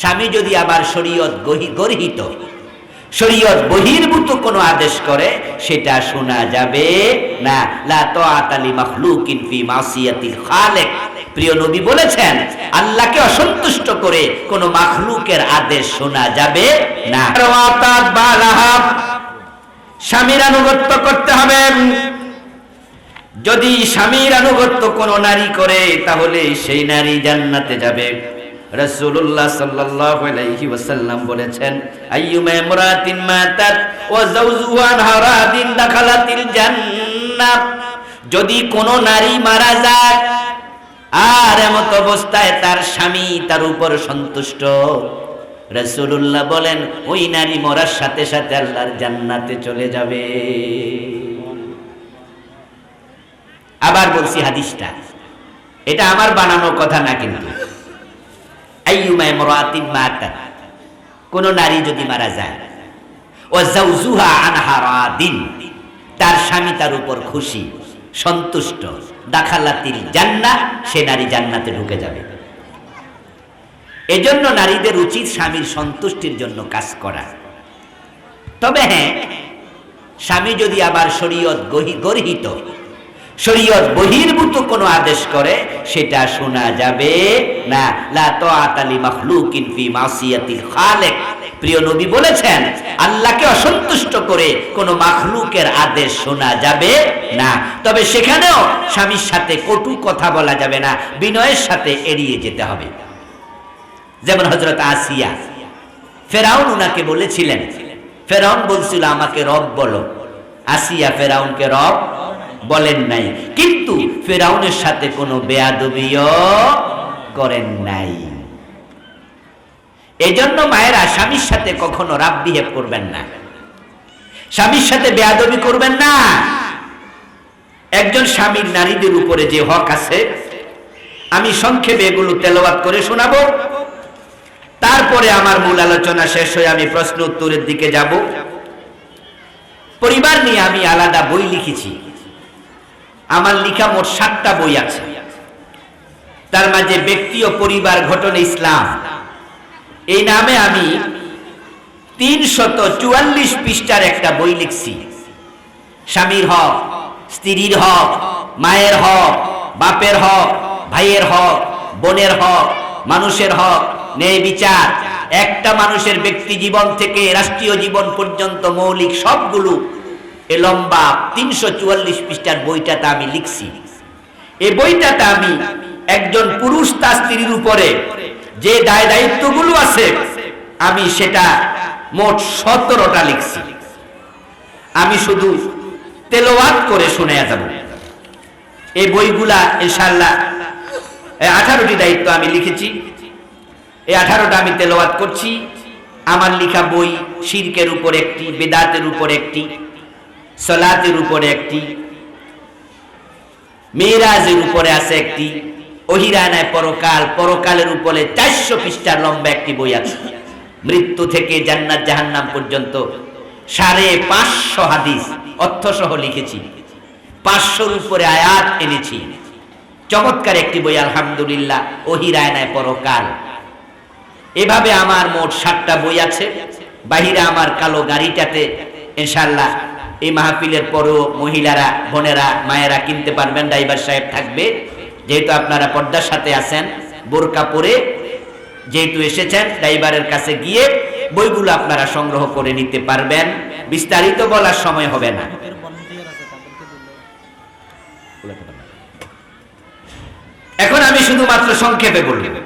স্বামী যদি আবার শরীয়ত গর্হিত, শরীয়ত বহির্ভূত কোনো আদেশ করে, সেটা শোনা যাবে না। লা তাআতালি মাখলুকিন ফি মাসিয়াতিল খালিক। প্রিয় নবী বলেছেন, আল্লাহকে অসন্তুষ্ট করে কোন মাখলুকের আদেশ শোনা যাবে না। স্বামীর আনুগত্য করতে হবে। যদি স্বামীর আনুগত্য কোন নারী করে, তাহলে সেই নারী জান্নাতে যাবে। রাসূলুল্লাহ সাল্লাল্লাহু আলাইহি ওয়াসাল্লাম বলেছেন, আইয়ুমা মাতাত ওয়া যাওজুহা হারাদিন দাখালাতিল যদি কোন নারী মারা যায়, আর এমত অবস্থায় তার স্বামী তার উপর সন্তুষ্ট, রাসূলুল্লাহ বলেন, ওই নারী মরার সাথে সাথে আল্লাহর জান্নাতে চলে যাবে। আবার বলছি হাদিসটা, এটা আমার বানানো কথা না কিন্তু। কোন নারী যদি মারা যায় তার স্বামী তার উপর খুশি, সন্তুষ্ট, দাখালাতিল জান্নাহ, সে নারী জান্নাতে ঢুকে যাবে। এজন্য নারীদের উচিত স্বামীর সন্তুষ্টির জন্য কাজ করা। তবে হ্যাঁ স্বামী যদি আবার শরীয়ত গহি- গর্হিত, শরীয়ত বহির্ভূত কোনো আদেশ করে সেটা শোনা যাবে না। লা তাআতালি মাখলুকিন ফি মাসিয়াতিল খালিক। প্রিয় নবী বলেছেন, আল্লাহকে অসন্তুষ্ট করে কোনো মাখলুকের আদেশ শোনা যাবে না। তবে সেখানেও স্বামীর সাথে কটু কথা বলা যাবে না, বিনয়ের সাথে এড়িয়ে যেতে হবে। যেমন হযরত আসিয়া, ফেরাউন উনাকে বলেছিলেন, ফেরাউন বলছিল, আমাকে রব বলো। আসিয়া ফেরাউনকে রব বলেন নাই। কিন্তু ফেরাউনের সাথে কোনো বেয়াদবিও করেন নাই। এজন্য মায়েরা স্বামীর সাথে কখনো রাব বিহেভ করবেন না। স্বামীর সাথে বেয়াদবি করবেন না। একজন স্বামীর নারীদের উপরে যে হক আছে, আমি সংক্ষেপে এগুলো তেলাওয়াত করে শোনাবো। তারপরে আমার মূল আলোচনা শেষ হয়ে আমি প্রশ্ন উত্তরের দিকে যাব। পরিবার নিয়ে আমি আলাদা বই লিখেছি। আমার লিখা মোট সাতটা বই আছে। তার মাঝে ব্যক্তি ও পরিবার ঘটনা ইসলাম। এই নামে আমি তিনশত চুয়াল্লিশ পৃষ্ঠার একটা বই লিখছি। স্বামীর হক, স্ত্রীর হক, মায়ের হক, বাপের হক, ভাইয়ের হক, বোনের হক, মানুষের হক, ন্যায় বিচার। একটা মানুষের ব্যক্তি জীবন থেকে রাষ্ট্রীয় জীবন পর্যন্ত মৌলিক সবগুলো এ লম্বা তিনশো চুয়াল্লিশ পৃষ্ঠার বইটাতে আমি লিখছি। এই বইটাতে আমি একজন পুরুষ তার স্ত্রীর উপরে যে দায় দায়িত্বগুলো আছে, আমি সেটা মোট সতেরোটা লিখছি। আমি শুধু তেলোয়াত করে শুনে যাব। এই বইগুলা ইনশাল্লাহ আঠারোটি দায়িত্ব আমি লিখেছি। এই আঠারোটা আমি তেলোয়াত করছি। আমার লিখা বই শিরকের উপর একটি, বেদাতের উপর একটি। সলাতের উপরে একটি মেয়েরাজের উপরে আছে একটি, অহিরানায় পরকাল, পরকালের উপরে চারশো পৃষ্ঠার লম্বা একটি বই আছে। মৃত্যু থেকে জান্নাত জাহান্নাম পর্যন্ত সাড়ে পাঁচশো হাদিস, অর্থসহ লিখেছি। পাঁচশোর উপরে আয়াত এনেছি। চমৎকার একটি বই, আলহামদুলিল্লাহ ওহিরায়নায় পরকাল। এভাবে আমার মোট সাতটা বই আছে। বাহিরে আমার কালো গাড়িটাতে ইনশাল্লাহ এই মাহফিলের পরও মহিলারা, বোনেরা, মায়েরা কিনতে পারবেন, ড্রাইভার সাহেব থাকবে। যেহেতু আপনারা পর্দার সাথে আছেন, বোরকা পরে যেহেতু এসেছেন, ড্রাইভারের কাছে গিয়ে বইগুলো আপনারা সংগ্রহ করে নিতে পারবেন। বিস্তারিত বলার সময় হবে না। এখন আমি শুধুমাত্র সংক্ষেপে বলব